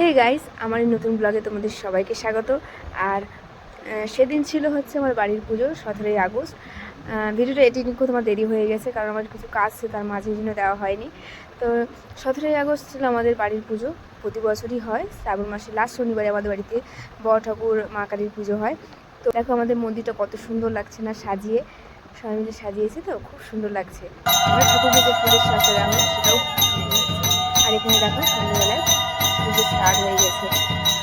Hey guys আমার নতুন ব্লগে তোমাদের সবাইকে স্বাগত। আর সেদিন ছিল হচ্ছে আমার বাড়ির পুজো, সতেরোই আগস্ট। ভিডিওটা এডিটিং করতে আমার দেরি হয়ে গেছে কারণ আমার কিছু কাজ ছিল তার মাঝে জন্য দেওয়া হয়নি। তো সতেরোই আগস্ট ছিল আমাদের বাড়ির পুজো, প্রতি বছরই হয়। শ্রাবণ মাসে লাস্ট শনিবারে আমাদের বাড়িতে বড় ঠাকুর, মা কালীর পুজো হয়। তো দেখো আমাদের মন্দিরটা কত সুন্দর লাগছে না সাজিয়ে। সবাই মিলে সাজিয়েছে তো, খুব সুন্দর লাগছে। আমার ঠাকুরকে যে ফুলের সাথে দেওয়া সেটাও আর এখানে দেখো সন্ধ্যাবেলায় পুজো স্টার্ট হয়ে গেছে।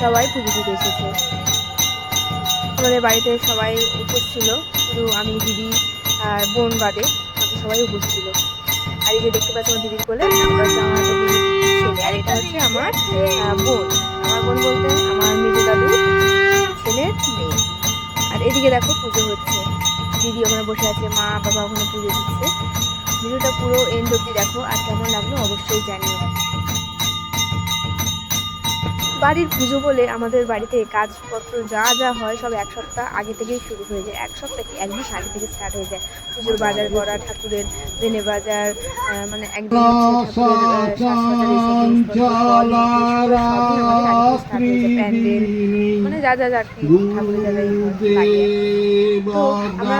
সবাই পুজো দিতে এসেছে। আমাদের বাড়িতে সবাই উপোস শুধু আমি, দিদি আর বোন বাদে সবাই উপোস আর এই যে দেখতে পাচ্ছি আমার দিদির ছেলে। আর এটা হচ্ছে আমার বোন। আমার বোন বলতে আমার মেজো দাদু ছেলের মেয়ে। আর এদিকে দেখো পুজো হচ্ছে। দিদি ওখানে বসে আছে, মা, বাবা ওখানে পুজো দিচ্ছে। ভিডিওটা পুরো এন্ড অব্দি দেখো, আর কেমন লাগল অবশ্যই জানিও। বাড়ির পুজো বলে আমাদের বাড়িতে কাজপত্র যা যা হয় সব এক সপ্তাহ আগে থেকেই শুরু হয়ে যায়। এক সপ্তাহ কি? এক মাস আগে থেকে স্টার্ট হয়ে যায়। পুজোর বাজার করা ঠাকুরের বেনে বাজার মানে একদিন। প্যান্ডেল মানে যা যা যা আর কি ঠাকুরের যা যা তো আমরা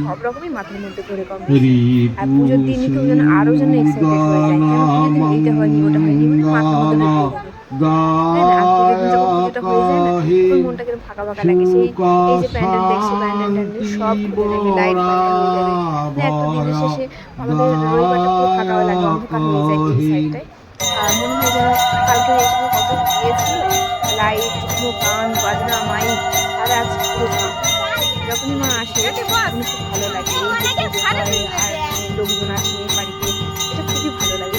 সব রকমই মাথার মধ্যে করে কম আর পুজোর দিনই তো যেন আরও যেন এক্সাইটেড হয়ে যায় কেন পুজোর দিন হয়নি ওটা হয়নি মাথার মধ্যে দিন মনটা কীরকম ফাঁকা ফাঁকা লাগে সেই এই যে প্যান্ডেল দেখছি প্যান্ডেল ট্যান্ডেল সব ঘুরে যাবে লাইট ফাঁকা হয়ে যাবে একটা দিনের শেষে আমাদের রবিবারটা পুরো ফাঁকা লাগে অন্ধকার হয়ে যায় এই সাইডটায় মনে কালকে কত লাইট কোনো গান, বাজনা, মাইক, আর আজ পুরো যখনই মা আসে তখন খুব ভালো লাগে। আর লোকজন আসে বাড়িতে, এটা খুবই ভালো লাগে।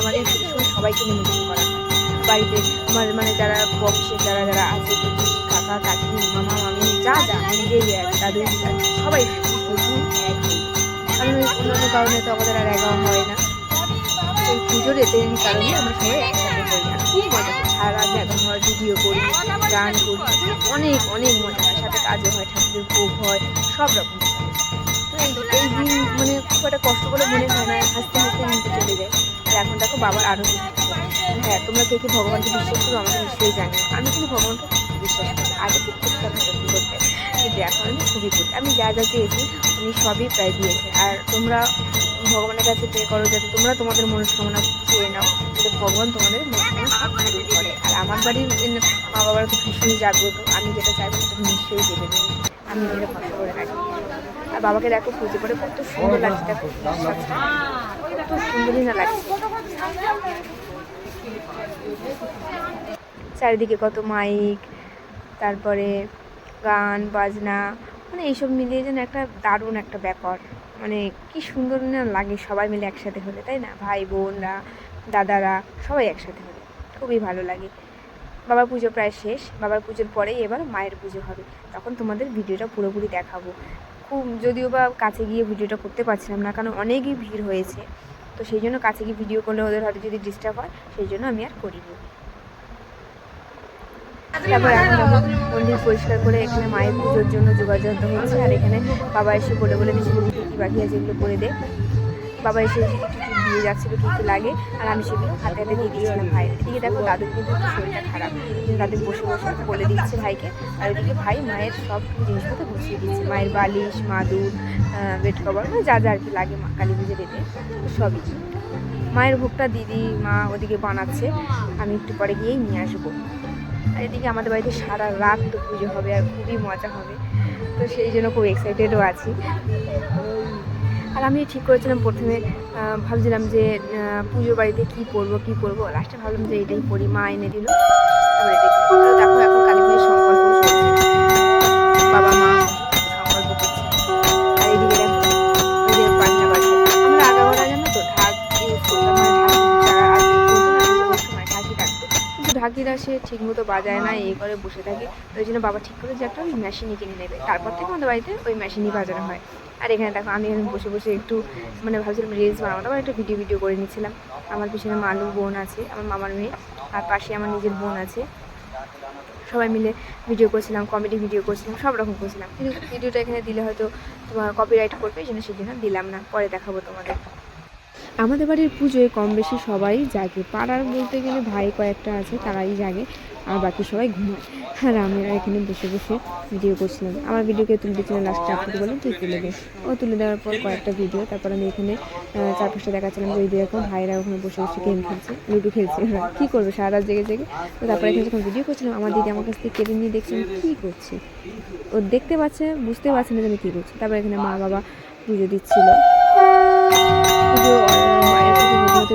আমাদের সবাইকে নিমন্ত্রণ করা বাড়িতে আমার মানে যারা বংশে যারা যারা আছে, কাকা, কাকি, মামা, মামি, যা যা মানে আছে দাদু সবাই প্রচুর এক কারণ তো আমাদের আর একা হয় না। এই পুজোর এদের কারণে আমরা সবাই একসাথে হই আর খুব মজা হয়। সারা এখন হয় ভিডিও করি, গান করি, অনেক অনেক মজা হয়। সাথে কাজও হয়, ঠাকুরের ভোগ হয়, সব রকম এই দিন মানে খুব একটা কষ্ট করে মনে হয় না, হাসতে হাসতে নিতে চলে যায়। আর এখন দেখো বাবার আরও হ্যাঁ তোমরা কে কে ভগবানকে বিশ্বাস করো আমাকে নিশ্চয়ই জানিও। আমি কিন্তু ভগবানকে খুব বিশ্বাস করি আগে করতাম না সত্যি করতে কিন্তু এখন আমি খুবই করি আমি যা যা চেয়েছি, উনি সবই প্রায় দিয়েছে। আর তোমরা ভগবানের কাছে প্রে করো যাতে তোমরা তোমাদের মনস্কামনা চেয়ে নাও, যাতে ভগবান তোমাদের মনস্কামনা করে। আর আমার বাড়ির মা বাবার তো ভীষণই জাগ্রত, আমি যেটা চাইব সেটা নিশ্চয়ই দেবে। আমি এটা করে রাখি। আর বাবাকে দেখো পুজো করে কত সুন্দর লাগছে, দেখো। কত সুন্দরই না লাগছে। চারিদিকে কত মাইক, তারপরে গান, বাজনা মানে এইসব মিলিয়ে যেন একটা দারুণ একটা ব্যাপার। মানে কি সুন্দর না লাগে সবাই মিলে একসাথে হলে, তাই না? ভাই, বোনরা, দাদারা, সবাই একসাথে হলে খুবই ভালো লাগে। বাবার পুজো প্রায় শেষ, বাবার পুজোর পরেই এবার মায়ের পুজো হবে। তখন তোমাদের ভিডিওটা পুরোপুরি দেখাবো। খুব যদিও বা কাছে গিয়ে ভিডিওটা করতে পারছিলাম না, কারণ অনেকই ভিড় হয়েছে। তো সেই জন্য কাছে গিয়ে ভিডিও করলে ওদের হয়তো যদি ডিস্টার্ব হয়, সেই জন্য আমি আর করিনি। তারপর এখন মন্দির পরিষ্কার করে এখানে মায়ের পুজোর জন্য যোগাযোগ হচ্ছে। আর এখানে বাবা এসে বলে বলে দিচ্ছিল কী কী বাকি আছে এগুলো করে দে। বাবা এসে দিয়ে যাচ্ছিল, কী কী লাগে, আর আমি সেগুলো হাতে হাতে দিয়ে দিচ্ছিলাম ভাইয়ের। এদিকে দেখো দাদুর কিন্তু শরীরটা খারাপ। দাদু বসে বসে বলে দিচ্ছে ভাইকে। আর ওদিকে ভাই মায়ের সব জিনিসপত্র গুছিয়ে দিচ্ছে। মায়ের বালিশ, মাদুর বেড কভার মানে যা যা আর কি লাগে মা কালী পুজোর এতে সবই। মায়ের ভোগটা দিদি মা ওদিকে বানাচ্ছে। আমি একটু পরে গিয়েই নিয়ে আসব। আর এদিকে আমাদের বাড়িতে সারা রাত তো পুজো হবে আর খুবই মজা হবে। তো সেই জন্য খুব এক্সাইটেডও আছি। আর আমি ঠিক করেছিলাম প্রথমে ভাবছিলাম যে পুজো বাড়িতে কী পরবো কী পরবো। লাস্টে ভাবলাম যে এটাই পরি, মা এনে দিল। দেখো মতো বাজায় না, এই করে বসে থাকে। ওই জন্য বাবা ঠিক করে যে একটা ওই মেশিনই কিনে নেবে। তারপর থেকে আমাদের বাড়িতে ওই মেশিনই বাজানো হয়। আর এখানে দেখো, আমি এখন বসে বসে একটু মানে ভাবছিলাম রিলস বানাবো, তারপর একটু ভিডিও ভিডিও করে নিচ্ছিলাম আমার পিছনে মালু বোন আছে, আমার মামার মেয়ে, আর পাশে আমার নিজের বোন আছে। সবাই মিলে ভিডিও করছিলাম কমেডি ভিডিও করছিলাম, সব রকম করছিলাম। কিন্তু ভিডিওটা এখানে দিলে হয়তো তোমার কপিরাইট করবে, এই জন্য জন্য দিলাম না, পরে দেখাবো তোমাদের। আমাদের বাড়ির পুজোয় কম বেশি সবাই জাগে। পাড়ার বলতে গেলে ভাই কয়েকটা আছে, তারাই জাগে। আর বাকি সবাই ঘুমায়। আর আমরা এখানে বসে বসে ভিডিও করছিলাম। আমার ভিডিওকে তুলতে ছিল লাস্টে আপনি বলে তুই তুলে দে। ও তুলে দেওয়ার পর কয়েকটা ভিডিও তারপর আমি এখানে আহ, চার পাঁচটা দেখাচ্ছিলাম ওই দিয়ে এখন ভাইরা ওখানে বসে বসে গেম খেলছে লুডো খেলছে। ওরা কী করবে? সারা রাত জেগে জেগে। তো তারপরে এখানে যখন ভিডিও করছিলাম আমার দিদি আমার কাছ থেকে কেড়ে নিয়ে দেখছিলাম কী করছে? ও দেখতে পাচ্ছে বুঝতে পারছে না যে আমি কী করছি। তারপর এখানে মা বাবা পুজো দিচ্ছিল।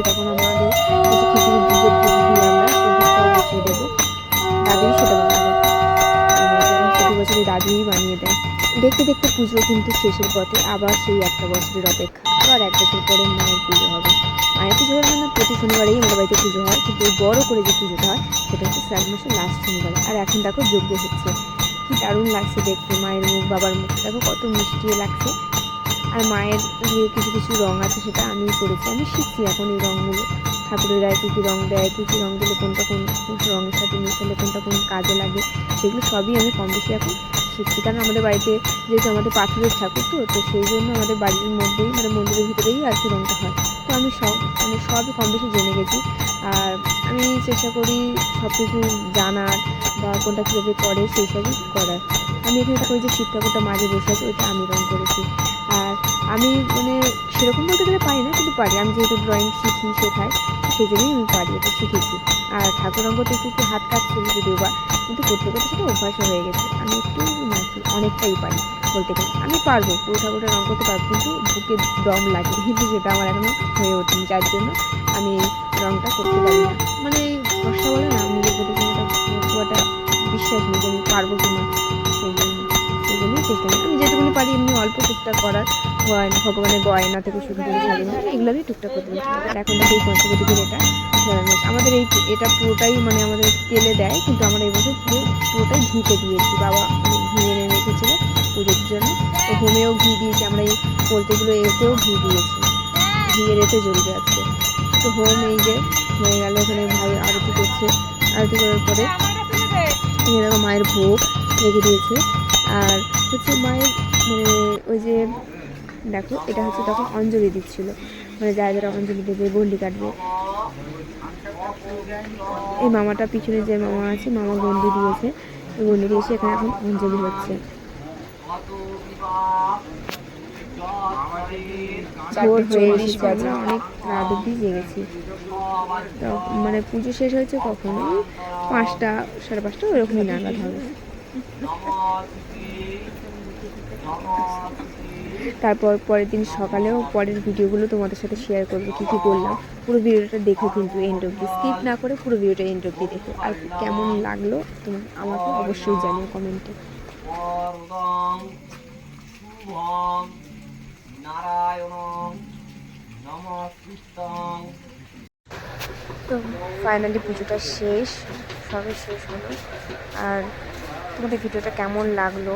তখন আমাদের খিচুড়ি দিই আমরা দেবো। দাদুই সেটা বানাবে। প্রতি বছরই দাদুই বানিয়ে দেয়। দেখতে দেখতে পুজো কিন্তু শেষের পথে আবার সেই একটা বছরের অপেক্ষা। আবার এক বছর পরে মায়ের পুজো হবে। মায়ের পুজো হয় মানে প্রতি শনিবারেই আমাদের বাড়িতে পুজো হয়। কিন্তু বড় করে যে পুজোটা হয়, সেটা হচ্ছে শ্রাবণ মাসের লাস্ট শনিবারে। আর এখন দেখো যোগ্য হচ্ছে। কি দারুণ লাগছে দেখতে। মায়ের মুখ, বাবার মুখ। দেখো কত মিষ্টি লাগছে। আর মায়ের যে কিছু কিছু রঙ আছে সেটা আমি করেছি আমি শিখছি এখন এই রঙগুলো ঠাকুরেরা কী কী রং দেয়, কী কী রং দিলে কোনটা কোন রঙের সাথে মিশালে কোনটা কোন কাজে লাগে, সেগুলো সবই আমি কম বেশি এখন শিখছি। কারণ আমাদের বাড়িতে যেহেতু আমাদের পাথরের ঠাকুর তো তো সেই জন্য আমাদের বাড়ির মধ্যেই মানে মন্দিরের ভিতরেই আর কি রঙটা হয়। তো আমি সব মানে সবই কম বেশি জেনে গেছি। আর আমি চেষ্টা করি সব কিছু জানার বা কোনটা কীভাবে করে সেই সবই করার। আমি এখানে ওই যে শিব ঠাকুরটা মাঝে বসে আছে, ওইটা আমি রং করেছি। আর আমি মানে সেরকম বলতে গেলে পারি না, কিন্তু পারি। আমি যেহেতু ড্রয়িং শিখি শেখাই সেই জন্যই আমি এটা শিখেছি। আর ঠাকুর অঙ্কতে একটু একটু হাত কাটছিল যদিওবা কিন্তু করতে করতে সেটা অভ্যাস হয়ে গেছে। আমি একটু নাকি অনেকটাই পারি বলতে গেলে। আমি পারব, পুরো ঠাকুরটা রঙ করতে পারব, কিন্তু বুকে দম লাগে, কিন্তু যেটা আমার এখনও হয়ে ওঠেনি। যার জন্য আমি রংটা করতে পারি না। মানে ভরসা বলে না, আমি নিজের প্রতি খুব একটা বিশ্বাস নেই যে আমি পারব কি না সেই জন্য সেই জন্যই চেষ্টা করি। আমি যেটুকুনি পারি এমনি অল্প টুকটাক করার। গয়না ভগবানের গয়না থেকে শুরু করে শাড়ি এগুলো আমি টুকটাক করতে আর এখন থেকে এই পঞ্চবটিদের এটা। আমাদের এই এটা পুরোটাই মানে আমাদের তেলে দেয়, কিন্তু আমরা এই বছর পুরো, পুরোটাই ঘিতে দিয়েছি। বাবা অনেক ঘি এনে রেখেছিল পুজোর জন্য। তো হোমেও ঘি দিয়েছি, আমরা এই পোলট্রিগুলো এতেও ঘি দিয়েছি। ঘিয়ের এতে জ্বলবে আজকে। তো হোম এই যে হয়ে গেল ওখানে ভাই আরতি করছে। আরতি করার পরে দেখো মায়ের ভোগ রেখে দিয়েছে। আর হচ্ছে মায়ের মানে ওই যে দেখো, এটা হচ্ছে তখন অঞ্জলি দিচ্ছিল। মানে যারা যারা অঞ্জলি দেবে গন্ডি কাটবে। এই মামাটা পিছনে যে মামা আছে, মামা গন্ডি দিয়েছে। ওই গন্ডি দিয়েছে এখানে এখন অঞ্জলি হচ্ছে। অনেক রাত অব্দি জেগেছি। তো মানে পুজো শেষ হয়েছে কখন? পাঁচটা, সাড়ে পাঁচটা, ওরকমই নাগাদ হবে। তারপর পরের দিন সকালেও পরের ভিডিওগুলো তোমাদের সাথে শেয়ার করব কী কী করলাম। পুরো ভিডিওটা দেখো কিন্তু এন্ড অব্দি স্কিপ না করে পুরো ভিডিওটা এন্ড অব্দি দেখো। আর কেমন লাগল তুমি আমাকে অবশ্যই জানিও কমেন্টে তো ফাইনালি পুজোটা শেষ সবে শেষ হলো। আর তোমাদের ভিডিওটা কেমন লাগল?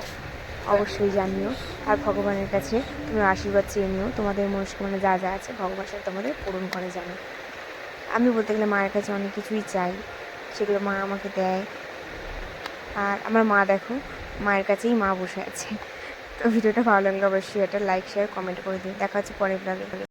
অবশ্যই জানিও। আর ভগবানের কাছে তুমি আশীর্বাদ চেয়ে নিও। তোমাদের মনস্কামনা যা যা আছে ভগবান সাথে তোমাদের পূরণ করে জানো। আমি বলতে গেলে মায়ের কাছে অনেক কিছুই চাই। সেগুলো মা আমাকে দেয়। আর আমার মা দেখো, মায়ের কাছেই মা বসে আছে। তো ভিডিওটা ভালো লাগলে অবশ্যই একটা লাইক শেয়ার কমেন্ট করে দিও। দেখা হচ্ছে পরের ব্লগে